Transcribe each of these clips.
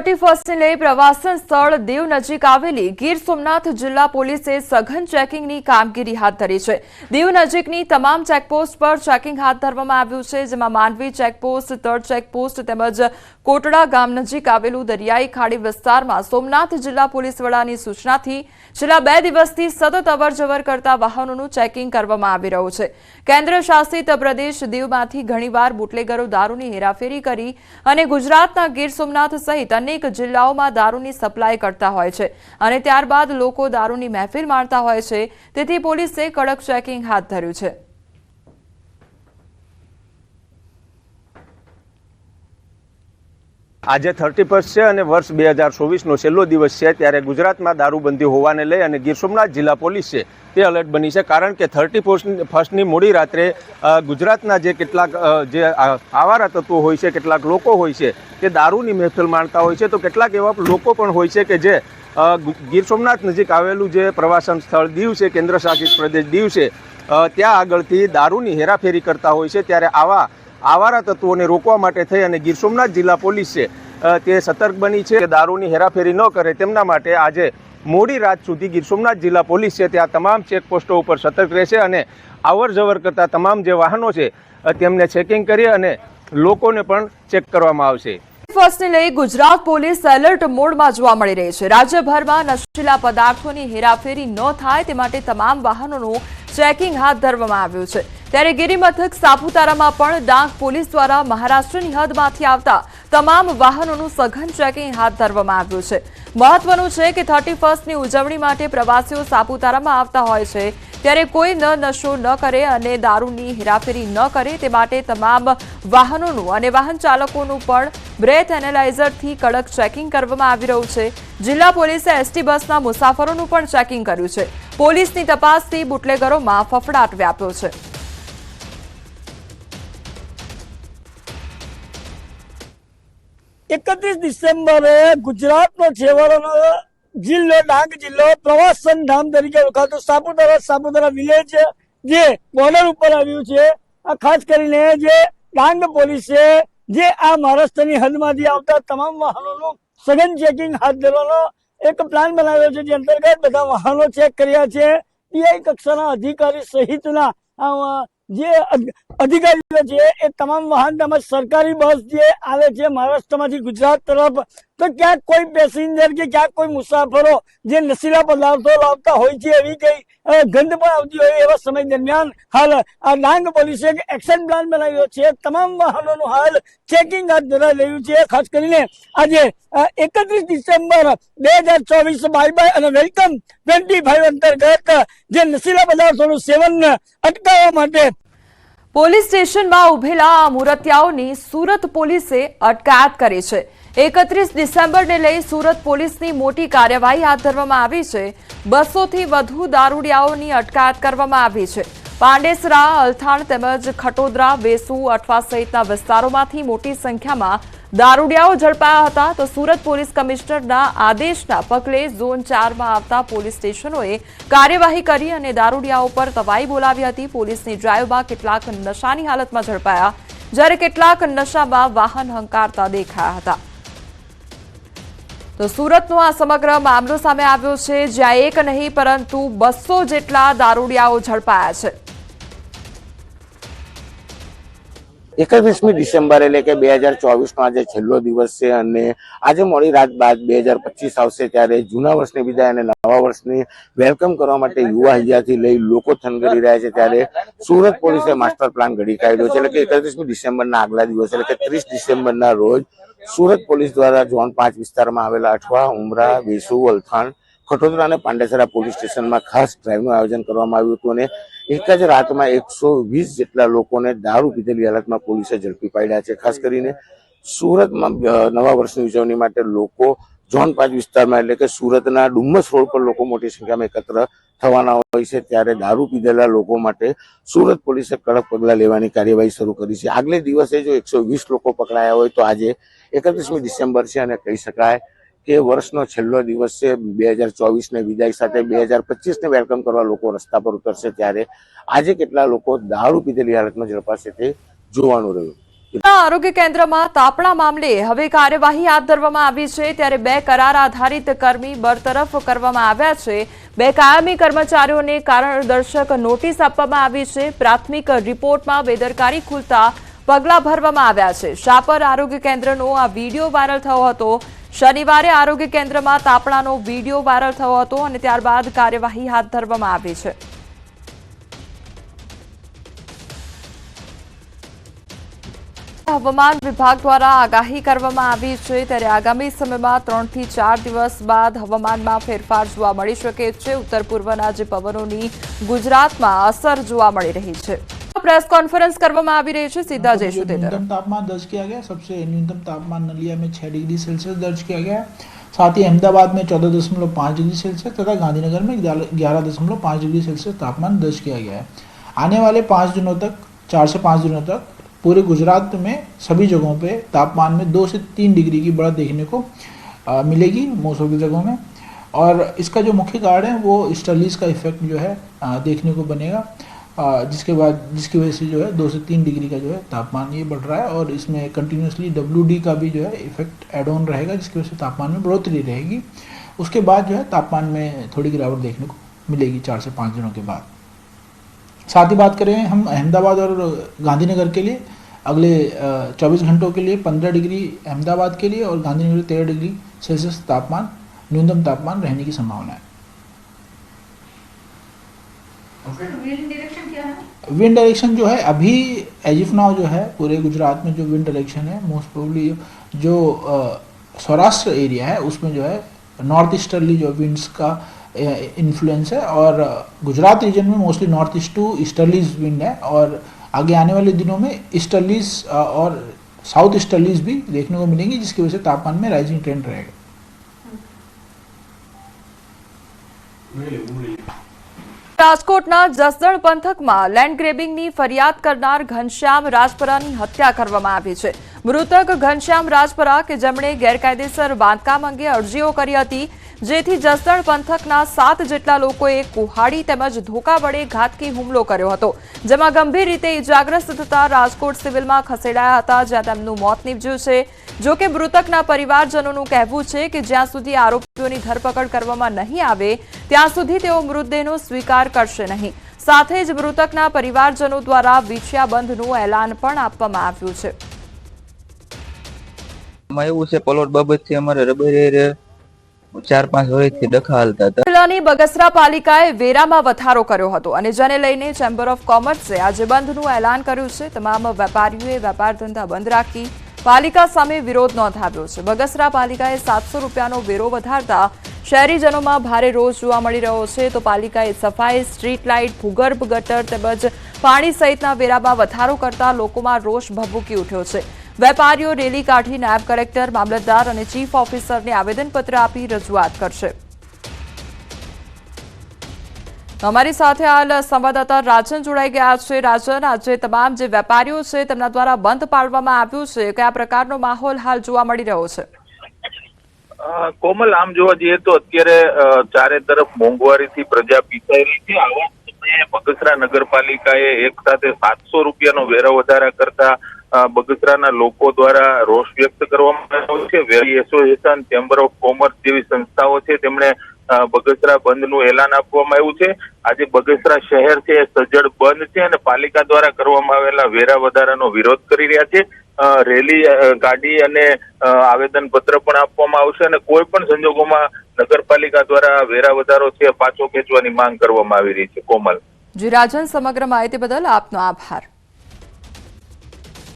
Thirty ફર્સ્ટને લઈ પ્રવાસન સ્થળ દીવ નજીક આવેલી ગીર સોમનાથ જિલ્લા પોલીસે સઘન ચેકિંગની કામગીરી હાથ ધરી છે. દીવ નજીકની તમામ ચેકપોસ્ટ પર ચેકિંગ હાથ ધરવામાં આવ્યું છે, જેમાં માંડવી ચેકપોસ્ટ, તળ ચેકપોસ્ટ તેમજ કોટડા ગામ નજીક આવેલું દરિયાઈ ખાડી વિસ્તારમાં સોમનાથ જિલ્લા પોલીસ વડાની સૂચનાથી છેલ્લા બે દિવસથી સતત અવરજવર કરતા વાહનોનું ચેકિંગ કરવામાં આવી રહ્યું છે. કેન્દ્ર શાસિત પ્રદેશ દીવમાંથી ઘણીવાર બુટલેગરો દારૂની હેરાફેરી કરી અને ગુજરાતના ગીર સોમનાથ સહિત અનેક જિલ્લાઓમાં દારૂની સપ્લાય કરતા હોય છે અને ત્યારબાદ લોકો દારૂની મહેફિલ માણતા હોય છે. તેથી પોલીસે કડક ચેકિંગ હાથ ધર્યું છે. આજે થર્ટી ફર્સ્ટ છે અને વર્ષ બે હજાર ચોવીસનો છેલ્લો દિવસ છે ત્યારે ગુજરાતમાં દારૂબંધી હોવાને લઈ અને ગીર સોમનાથ જિલ્લા પોલીસ છે, તે અલર્ટ બની છે. કારણ કે થર્ટી ફર્સ્ટની મોડી રાત્રે ગુજરાતના જે કેટલાક જે આવારા તત્વો હોય છે, કેટલાક લોકો હોય છે, તે દારૂની મહેફિલ માણતા હોય છે. તો કેટલાક એવા લોકો પણ હોય છે કે જે ગીર સોમનાથ નજીક આવેલું જે પ્રવાસન સ્થળ દીવ છે કેન્દ્ર શાસિત પ્રદેશ દીવ છે ત્યાં આગળથી દારૂની હેરાફેરી કરતા હોય છે. ત્યારે આવા આવારા તત્વોને રોકવા માટે થઈ અને ગીર સોમનાથ જિલ્લા પોલીસે તે સતર્ક બની છે કે દારૂની હેરાફેરી ન કરે તેમના માટે આજે મોડી રાત સુધી ગીર સોમનાથ જિલ્લા પોલીસ છે ત્યાં તમામ ચેકપોસ્ટો ઉપર સતર્ક રહેશે અને અવર જવર કરતા તમામ જે વાહનો છે તેમને ચેકિંગ કરી અને લોકોને પણ ચેક કરવામાં આવશે. ફર્સ્ટને લઈ ગુજરાત પોલીસ એલર્ટ મોડમાં જોવા મળી રહી છે. રાજ્યભરમાં નશીલા પદાર્થોની હેરાફેરી ન થાય તે માટે તમામ વાહનોનું ચેકિંગ હાથ ધરવામાં આવ્યું છે. ત્યારે ગિરિમથક સાપુતારામાં પણ ડાંગ પોલીસ દ્વારા મહારાષ્ટ્રની હદમાંથી આવતા તમામ વાહનોનું સઘન ચેકિંગ હાથ ધરવામાં આવ્યું છે. મહત્વનું છે કે થર્ટી ફર્સ્ટની ઉજવણી માટે પ્રવાસીઓ સાપુતારામાં આવતા હોય છે. ત્યારે કોઈ ન નશો ન કરે અને દારૂની હેરાફેરી ન કરે તે માટે તમામ વાહનોનું અને વાહન ચાલકોનું પણ બ્રેથ એનાલાઇઝરથી કડક ચેકિંગ કરવામાં આવી રહ્યું છે. જિલ્લા પોલીસે એસટી બસના મુસાફરોનું પણ ચેકિંગ કર્યું છે. પોલીસની તપાસથી બુટલેગરોમાં ફફડાટ વ્યાપ્યો છે. એકત્રીસ ડિસેમ્બરે ગુજરાતનો છેવાડાનો જિલ્લો ડાંગ જિલ્લો પ્રવાસન ધામ તરીકે ઓળખાતો સાપુતારા સાપુતારા વિલેજ જે બોર્ડર ઉપર આવ્યું છે. આ ખાસ કરીને જે ડાંગ પોલીસે જે આ મહારાષ્ટ્રની હદમાંથી આવતા તમામ વાહનોનું સઘન ચેકિંગ હાથ ધરવાનો એક પ્લાન બનાવ્યો છે, જે અંતર્ગત બધા વાહનો ચેક કર્યા છે. પીઆઈ કક્ષાના અધિકારી સહિતના જે અધિકારીઓ છે, એ તમામ વાહન તેમજ સરકારી બસ જે આવે છે, મહારાષ્ટ્રમાંથી ગુજરાત તરફ તો ક્યાંક કોઈ પેસેન્જર કે ક્યાંક કોઈ મુસાફરો જે નશીલા પદાર્થો લાવતા હોય છે એવી કઈ ગંધ પણ આવતી હોય એવા સમય દરમિયાન હાલ આ ડાંગ પોલીસે એક એક્શન પ્લાન બનાવ્યો છે. તમામ વાહનોનું હાલ ચેકિંગ હાથ ધરાઈ રહ્યું છે. ખાસ કરીને આજે એકત્રીસ ડિસેમ્બર બે હજાર ચોવીસ બાય બાય અને વેલકમ ટ્વેન્ટી ફાઈવ અંતર્ગત જે નશીલા પદાર્થોનું સેવન અટકાવવા માટે પોલીસ સ્ટેશનમાં ઉભેલા મૂર્તિયાઓની સુરત પોલીસે અટકાયત કરી છે. એકત્રીસ ડિસેમ્બરને લઈ સુરત પોલીસની મોટી કાર્યવાહી હાથ ધરવામાં આવી છે. બસોથી વધુ દારૂડિયાઓની અટકાયત કરવામાં આવી છે. પાંડેસરા, અલથાણ તેમજ ખટોદરા, વેસુ અઠવા સહિતના વિસ્તારોમાંથી મોટી સંખ્યામાં દારૂડિયાઓ ઝડપાયા હતા. તો સુરત પોલીસ કમિશનરના આદેશના પગલે ઝોન ચારમાં આવતા પોલીસ સ્ટેશનોએ કાર્યવાહી કરી અને દારૂડિયાઓ પર તવાઈ બોલાવી હતી. પોલીસની ડ્રાઈવમાં કેટલાક નશાની હાલતમાં ઝડપાયા, જ્યારે કેટલાક નશામાં વાહન હંકારતા દેખાયા હતા. તો સુરતનો આ સમગ્ર મામલો સામે આવ્યો છે, જ્યાં એક નહીં, પરંતુ બસો જેટલા દારૂડિયાઓ ઝડપાયા છે. એકત્રીસમી ડિસેમ્બર એટલે કે બે હજાર ચોવીસનો આજે છેલ્લો દિવસ છે અને આજે મોડી રાત બાદ બે હજાર પચીસ આવશે ત્યારે જૂના વર્ષની વિદાય અને નવા વર્ષની વેલકમ કરવા માટે યુવા હૈયાથી લઈ લોકો થનગરી રહ્યા છે ત્યારે સુરત પોલીસે માસ્ટર પ્લાન ઘડી કાઢ્યો છે. એટલે કે એકત્રીસમી ડિસેમ્બરના આગલા દિવસ, એટલે કે ત્રીસ ડિસેમ્બરના રોજ સુરત પોલીસ દ્વારા ઝોન પાંચ વિસ્તારમાં આવેલા અઠવા, ઉમરા વેસુ વલથાણ, ખટોદરા અને પાંડેસરા પોલીસ સ્ટેશનમાં ખાસ ડ્રાઈવનું આયોજન કરવામાં આવ્યું હતું અને એક જ રાતમાં એકસો વીસ જેટલા લોકોને દારૂ પીધેલી હાલતમાં પોલીસે ઝડપી પાડ્યા છે. ખાસ કરીને સુરતમાં નવા વર્ષની ઉજવણી માટે લોકો ઝોન પાંચ વિસ્તારમાં એટલે કે સુરતના ડુમ્મસ રોડ પર લોકો મોટી સંખ્યામાં એકત્ર થવાના હોય છે, ત્યારે દારૂ પીધેલા લોકો માટે સુરત પોલીસે કડક પગલાં લેવાની કાર્યવાહી શરૂ કરી છે. આગલે દિવસે જો એકસો વીસ લોકો પકડાયા હોય તો આજે એકત્રીસમી ડિસેમ્બર છે અને કહી શકાય કે વર્ષનો છેલ્લો દિવસ છે. બે હજાર ચોવીસને વિદાય સાથે બે હજાર પચીસને વેલકમ કરવા લોકો રસ્તા પર ઉતરશે, ત્યારે આજે કેટલા લોકો દારૂ પીધેલી હાલતમાં ઝડપાશે તે જોવાનું રહ્યું. આરોગ્ય કેન્દ્રમાં તાપણા મામલે હવે કાર્યવાહી હાથ ધરવામાં આવી છે. ત્યારે બે કરાર આધારિત કર્મી બરતરફ કરવામાં આવ્યા છે. બે કાયમી કર્મચારીઓને કારણદર્શક નોટિસ આપવામાં આવી છે. પ્રાથમિક રિપોર્ટમાં બેદરકારી ખુલતા પગલાં ભરવામાં આવ્યા છે. શાપર આરોગ્ય કેન્દ્રનો આ વીડિયો વાયરલ થયો હતો? શનિવારે આરોગ્ય કેન્દ્રમાં તાપણાનો વીડિયો વાયરલ થયો હતો અને ત્યારબાદ કાર્યવાહી હાથ ધરવામાં આવી છે. હવામાન વિભાગ દ્વારા આગાહી કરવામાં આવી છે ત્યારે આગામી સમયમાં ત્રણથી ચાર દિવસ બાદ હવામાનમાં ફેરફાર જોવા મળી શકે છે ઉત્તર પૂર્વના જે પવનોની ગુજરાતમાં અસર જોવા મળી રહી છે પ્રેસ કોન્ફરન્સ કરવામાં આવી રહી છે સીધા जो જઈશું તે તરફ न्यूनतम तापमान दर्ज किया गया सबसे न्यूनतम तापमान नलिया में छः डिग्री सेल्सियस दर्ज किया गया साथ ही अहमदाबाद में चौदह दशमलव पाँच डिग्री सेल्सियस तथा गांधीनगर में ग्यारह दशमलव पाँच डिग्री सेल्सियस तापमान दर्ज किया गया है आने वाले पाँच दिनों तक चार से पाँच दिनों तक पूरे गुजरात में सभी जगहों पे तापमान में दो से तीन डिग्री की बढ़त देखने को अ, मिलेगी मौसम की जगहों में। और इसका जो मुख्य कारण है वो स्टर्लीस का इफ़ेक्ट जो है अ, देखने को बनेगा। अ, जिसके बाद जिसकी वजह से जो है दो से तीन डिग्री का जो है तापमान ये बढ़ रहा है और इसमें कंटिन्यूसली डब्ल्यू का भी जो है इफ़ेक्ट एड ऑन रहेगा जिसकी वजह से तापमान में बढ़ोतरी रहेगी। उसके बाद जो है तापमान में थोड़ी गिरावट देखने को मिलेगी चार से पाँच दिनों के बाद। साथ ही बात करें हम अहमदाबाद और गांधीनगर के लिए अगले चौबीस घंटों के लिए पंद्रह डिग्री अहमदाबाद के लिए और गांधीनगर तेरह डिग्री सेल्सियस तापमान न्यूनतम तापमान रहने की संभावना है। विंड डायरेक्शन जो है अभी एजिफ नाउ जो है पूरे गुजरात में जो विंड डायरेक्शन है मोस्ट प्रोबली जो सौराष्ट्र एरिया है उसमें जो है नॉर्थ ईस्टर्ली जो विंड्स का इन्फ्लुएंस है और अ, गुजरात रीजन में mostly north east to easterlies wind है और आगे आने वाले दिनों में ईस्टर्लीज और साउथ ईस्टर्लीज भी देखने को मिलेंगी जिसकी वजह से तापमान में राइजिंग ट्रेंड रहेगा રાજકોટના જસદણ પંથકમાં લેન્ડ ગ્રેબિંગની ફરિયાદ કરનાર ઘનશ્યામ રાજપરાની હત્યા કરવામાં આવી છે મૃતક ઘનશ્યામ રાજપરા કે જેમણે ગેરકાયદેસર બાંધકામ અંગે અરજીઓ કરી હતી જેથી જસદણ પંથકના સાત જેટલા લોકોએ કુહાડી તેમજ ધોકા વડે ઘાતકી હુમલો કર્યો હતો, જેમાં ગંભીર રીતે ઇજાગ્રસ્ત થતા રાજકોટ સિવિલમાં ખસેડાયા હતા, જ્યાં તેમનું મોત નીપજ્યું છે. જો કે મૃતકના પરિવારજનોનું કહેવું છે કે જ્યાં સુધી આરોપીઓની ધરપકડ કરવામાં નહીં આવે, ત્યાં સુધી તેઓ મૃતદેહનો સ્વીકાર કરશે નહીં. સાથે જ મૃતકના પરિવારજનો દ્વારા વિછ્યા બંધનું એલાન પણ આપવામાં આવ્યું છે. એવું છે, પલોટ બાબતથી અમારે રબરે ચાર પાંચ વર્ષથી ડખા હતા. જિલ્લાની બગસરા પાલિકાએ વેરામાં વધારો કર્યો હતો અને જેને લઈને ચેમ્બર ઓફ કોમર્સે આજે બંધનું એલાન કર્યું છે. તમામ વેપારીઓએ વેપાર ધંધા બંધ રાખી પાલિકા સામે વિરોધ નોંધાવ્યો છે. બગસરા પાલિકાએ સાતસો રૂપિયાનો વેરો વધારતા શહેરીજનોમાં ભારે રોષ જોવા મળી રહ્યો છે. તો પાલિકાએ સફાઈ, સ્ટ્રીટ લાઇટ, ભૂગર્ભ ગટર તેમજ પાણી સહિતના વેરામાં વધારો કરતા લોકોમાં રોષ ભભૂકી ઉઠ્યો છે. વેપારીઓ રેલી કાઢી નાયબ કલેક્ટર, મામલતદાર અને ચીફ ઓફિસરને આવેદનપત્ર આપી રજૂઆત કરશે. અમારી સાથે હાલ સંવાદદાતા રાજન જોડાઈ ગયા છે. રાજન, આજે તમામ જે વેપારીઓ છે તેમના દ્વારા બંધ પાડવામાં આવ્યું છે. કયા પ્રકારનો માહોલ હાલ જોવા મળી રહ્યો છે? કોમલ, આમ જોવા જઈએ તો અત્યારે ચારે તરફ મોંઘવારીથી પ્રજા પીસાયેલી છે. આવા સમયે બગસરા નગરપાલિકાએ એક સાથે સાતસો રૂપિયાનો વેરા વધારા કરતા બગસરાના લોકો દ્વારા રોષ વ્યક્ત કરવામાં આવ્યો છે. વેરી એસોસિએશન ચેમ્બર ઓફ કોમર્સ જેવી સંસ્થાઓ છે, તેમણે બગસરા બંધનું એલાન આપવામાં આવ્યું છે. આજે બગસરા શહેર છે સજ્જડ બંધ છે અને પાલિકા દ્વારા કરવામાં આવેલા વેરા વધારાનો વિરોધ કરી રહ્યા છે. રેલી ગાડી અને આવેદન પત્ર પણ આપવામાં આવશે અને કોઈ પણ સંજોગોમાં નગરપાલિકા દ્વારા વેરા વધારો છે પાછો ખેંચવાની માંગ કરવામાં આવી રહી છે. કોમલ. જી, રાજન, સમગ્ર માહિતી બદલ આપનો આભાર.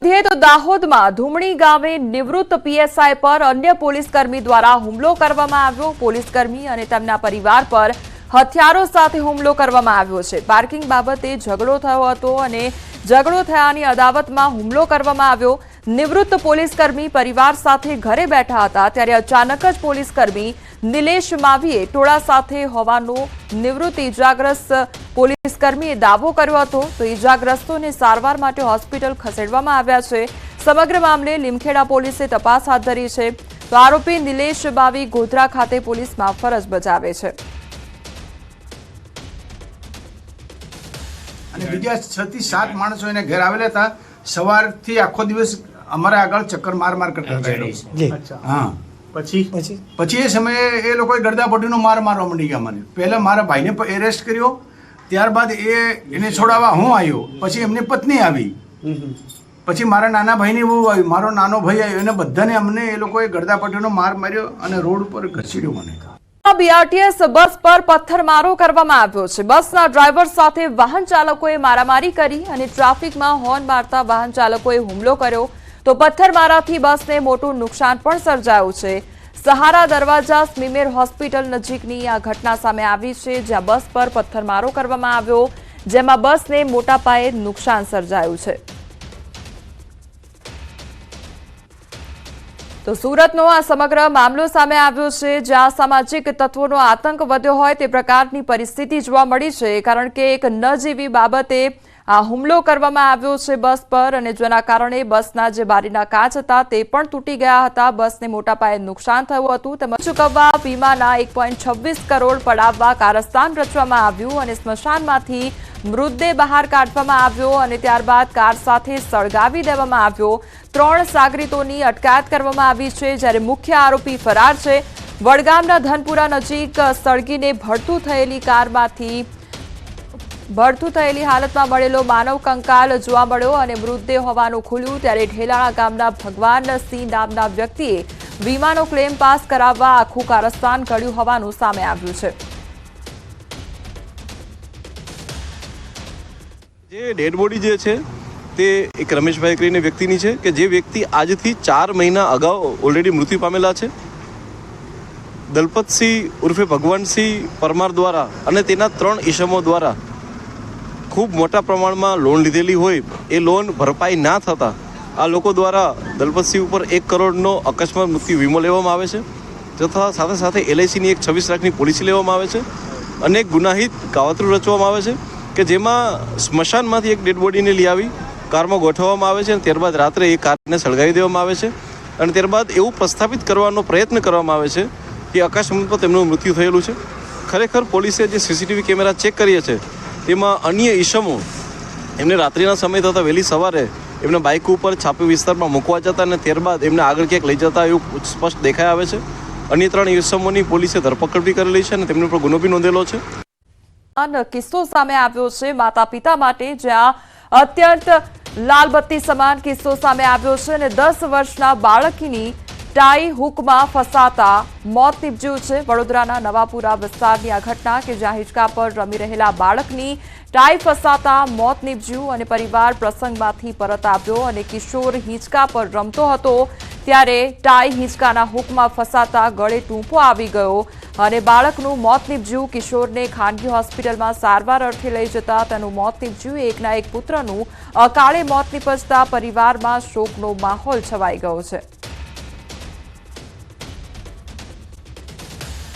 તો દાહોદમાં ધુમણી ગામે નિવૃત્ત પીએસઆઈ પર અન્ય પોલીસ કર્મી દ્વારા હુમલો કરવામાં આવ્યો. પોલીસ કર્મી અને તેમના પરિવાર પર હથિયારો સાથે હુમલો કરવામાં આવ્યો છે. પાર્કિંગ બાબતે ઝઘડો થયો હતો અને ઝઘડો થયાની અદાવતમાં હુમલો કરવામાં આવ્યો. નિવૃત્ત પોલીસકર્મી પરિવાર સાથે ઘરે બેઠા હતા ત્યારે અચાનક જ પોલીસકર્મી નિલેશ માવીએ ટોળા સાથે હોવાનો નિવૃત્ત ઇજાગ્રસ્ત પોલીસકર્મીએ દાવો કર્યો હતો તો ઇજાગ્રસ્તોને સારવાર માટે હોસ્પિટલ ખસેડવામાં આવ્યા છે. સમગ્ર મામલે લીમખેડા પોલીસે તપાસ હાથ ધરી છે. તો આરોપી નિલેશ બાવી ગોધરા ખાતે પોલીસમાં ફરજ બજાવે છે. અને બીજા છ થી સાત માણસો એને ઘેર આવેલા હતા. સવારથી આખો દિવસ અમારા આગળ ચક્કર માર માર કરતા હતા. એ લોકો. જી હા. પછી? પછી? પછી એ સમયે એ લોકોએ ગરદાપટ્ટીનો માર મારવા માંડી ગયા મને પહેલા મારા ભાઈને એરેસ્ટ કર્યો. ત્યારબાદ એ એને છોડાવવા હું આવ્યો. પછી એમની પત્ની આવી. પછી મારા નાના ભાઈની બહુ આવી મારો નાનો ભાઈ આવ્યો. એને બધાને અમને એ લોકોએ ગરદાપટ્ટીનો માર માર્યો અને રોડ ઉપર ઘસીડ્યો મને. બીઆરટીએસ બસ પર પથ્થરમારો કરવામાં આવ્યો છે. બસના ડ્રાઈવર સાથે વાહન ચાલકોએ મારામારી કરી અને ટ્રાફિકમાં હોર્ન મારતા વાહન ચાલકોએ હુમલો કર્યો. તો પથ્થરમારાથી બસને મોટું નુકસાન પણ સર્જાયું છે. સહારા દરવાજા સ્મીમેર હોસ્પિટલ નજીકની આ ઘટના સામે આવી છે, જ્યાં બસ પર પથ્થરમારો કરવામાં આવ્યો, જેમાં બસને મોટા પાયે નુકસાન સર્જાયું છે. તો સુરતનો આ સમગ્ર મામલો સામે આવ્યો છે, જ્યાં સામાજિક તત્વોનો આતંક વધ્યો હોય તે પ્રકારની પરિસ્થિતિ જોવા મળી છે, કારણ કે એક ન જેવી બાબતે આ હુમલો કરવામાં આવ્યો છે બસ પર અને જેના કારણે બસના જે બારીના કાચ હતા તે પણ તૂટી ગયા હતા. બસને મોટા પાયે નુકસાન થયું હતું. તેમજ ચૂકવવા વીમાના એક કરોડ પડાવવા કારસ્તાન રચવામાં આવ્યું અને સ્મશાનમાંથી મૃતદેહ બહાર કાઢવામાં આવ્યો અને ત્યારબાદ કાર સાથે સળગાવી દેવામાં આવ્યો. ત્રણ સાગરીતોની અટકાયત કરવામાં આવી છે, જ્યારે મુખ્ય આરોપી ફરાર છે. વડગામના ધનપુરા નજીક સળગીને ભડતું થયેલી કારમાંથી ભડતું થયેલી હાલતમાં મળેલો માનવ કંકાલ જોવા મળ્યો અને મૃતદેહ હોવાનું ખુલ્યું ત્યારે ઢેલાણા ગામના ભગવાન સિંહ નામના વ્યક્તિએ વીમાનો ક્લેમ પાસ કરાવવા આખું કારસ્તાન કર્યું હોવાનું સામે આવ્યું છે. જે ડેડ બોડી જે છે તે એક રમેશભાઈ કરીને વ્યક્તિની છે કે જે વ્યક્તિ આજથી ચાર મહિના અગાઉ ઓલરેડી મૃત્યુ પામેલા છે. દલપતસિંહ ઉર્ફે ભગવાનસિંહ પરમાર દ્વારા અને તેના ત્રણ ઈસમો દ્વારા ખૂબ મોટા પ્રમાણમાં લોન લીધેલી હોય, એ લોન ભરપાઈ ના થતાં આ લોકો દ્વારા દલપતસિંહ ઉપર એક કરોડનો અકસ્માત મૃત્યુ વીમો લેવામાં આવે છે તથા સાથે સાથે એલઆઈસીની એક છવ્વીસ લાખની પોલિસી લેવામાં આવે છે. અને ગુનાહિત કાવતરું રચવામાં આવે છે કે જેમાં સ્મશાનમાંથી એક ડેડ બોડીને લઈ આવી, કારમાં ગોઠવવામાં આવે છે અને ત્યારબાદ રાત્રે એ કારને સળગાવી દેવામાં આવે છે અને ત્યારબાદ એવું પ્રસ્થાપિત કરવાનો પ્રયત્ન કરવામાં આવે છે કે અકસ્માત પર તેમનું મૃત્યુ થયેલું છે. ખરેખર પોલીસે જે સીસીટીવી કેમેરા ચેક કરીએ છે તેમાં અન્ય ઈસમો, એમને રાત્રિના સમય તથા વહેલી સવારે એમને બાઇક ઉપર છાપી વિસ્તારમાં મૂકવા જતા અને ત્યારબાદ એમને આગળ ક્યાંક લઈ જતા એવું સ્પષ્ટ દેખાઈ આવે છે. અન્ય ત્રણ ઈસમોની પોલીસે ધરપકડ બી કરેલી છે અને તેમની ઉપર ગુનો બી નોંધેલો છે. કિસ્સો સામે આવ્યો છે માતા પિતા માટે જ્યાં અત્યંત લાલબત્તી સમાન કિસ્સો સામે આવ્યો છે અને દસ વર્ષના બાળકીની ટાઈ હુકમાં ફસાતા, મોત નીપજ્યું છે. વડોદરાના નવાપુરા વિસ્તારની આ ઘટના કે જ્યાં હિંચકા પર રમી રહેલા બાળકની ટાઈ ફસાતા, મોત નીપજ્યું અને પરિવાર પ્રસંગમાંથી પરત આવ્યો અને કિશોર હિંચકા પર રમતો હતો, ત્યારે ટાઈ હિંચકાના હુકમાં ફસાતા ગળે ટૂંપો આવી ગયો અને બાળકનું મોત નીપજ્યું. કિશોરને ખાનગી હોસ્પિટલમાં સારવાર અર્થે લઈ જતા તેનું મોત નીપજ્યું. એકના એક પુત્રનું અકાળે મોત નીપજતા પરિવારમાં શોકનો માહોલ છવાઈ ગયો છે.